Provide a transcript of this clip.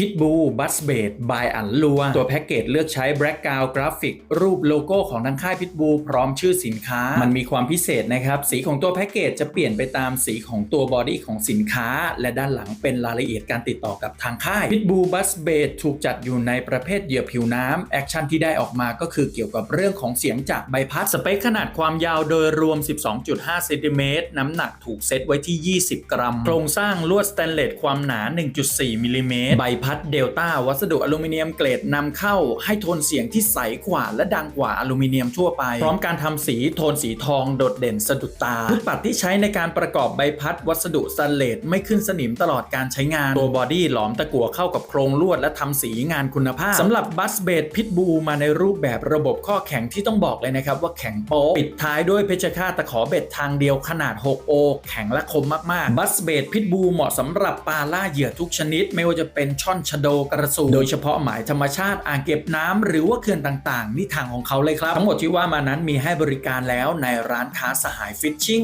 พิทบูบัสเบดบายอันลัว ตัวแพ็กเกจเลือกใช้แบล็กกราวกราฟิก รูปโลโก้ของทางค่ายพิทบูพร้อมชื่อสินค้า มันมีความพิเศษนะครับ สีของตัวแพ็กเกจจะเปลี่ยนไปตามสีของตัวบอดี้ของสินค้า และด้านหลังเป็นรายละเอียดการติดต่อกับทางค่ายพิทบูบัสเบดถูกจัดอยู่ในประเภทเหยื่อผิวน้ำแอคชั่นที่ได้ออกมาก็คือเกี่ยวกับเรื่องของเสียงจากใบพัดสเปคขนาดความยาวโดยรวม 12.5เซนติเมตรน้ำหนักถูกเซตไว้ที่ 20 กรัม โครงสร้างลวดสแตนเลสความหนา 1.4มิลลิเมตรใบพัดเดลต้าวัสดุอลูมิเนียมเกรดนำเข้าให้โทนเสียงที่ใสกว่าและดังกว่าอลูมิเนียมทั่วไป พร้อมการทำสีโทนสีทองโดดเด่นสะดุดตาลูกปัดที่ใช้ในการประกอบใบพัดวัสดุสแตนเลสไม่ขึ้นสนิมตลอดการใช้งาน ตัวบอดี้หลอมตะกั่วเข้ากับโครงลวดและทำสีงานคุณภาพสำหรับบัสเบดพิทบูมาในรูปแบบระบบข้อแข็งที่ต้องบอกเลยนะครับว่าแข็งโป๊ะปิดท้ายด้วยเพชฌฆาตตะขอเบ็ดทางเดียวขนาด 6 โอ แข็งและคมมากๆ บัสเบดพิทบูเหมาะสำหรับปลาล่าเหยื่อทุกชนิด ไม่ว่าจะเป็นช่อนชโดกระสูโดยเฉพาะหมายธรรมชาติอ่างเก็บน้ำหรือว่าเขื่อนต่างๆ นี่ทางของเขาเลยครับ ทั้งหมดที่ว่ามานั้นมีให้บริการแล้วในร้านค้าสหายฟิชชิ่ง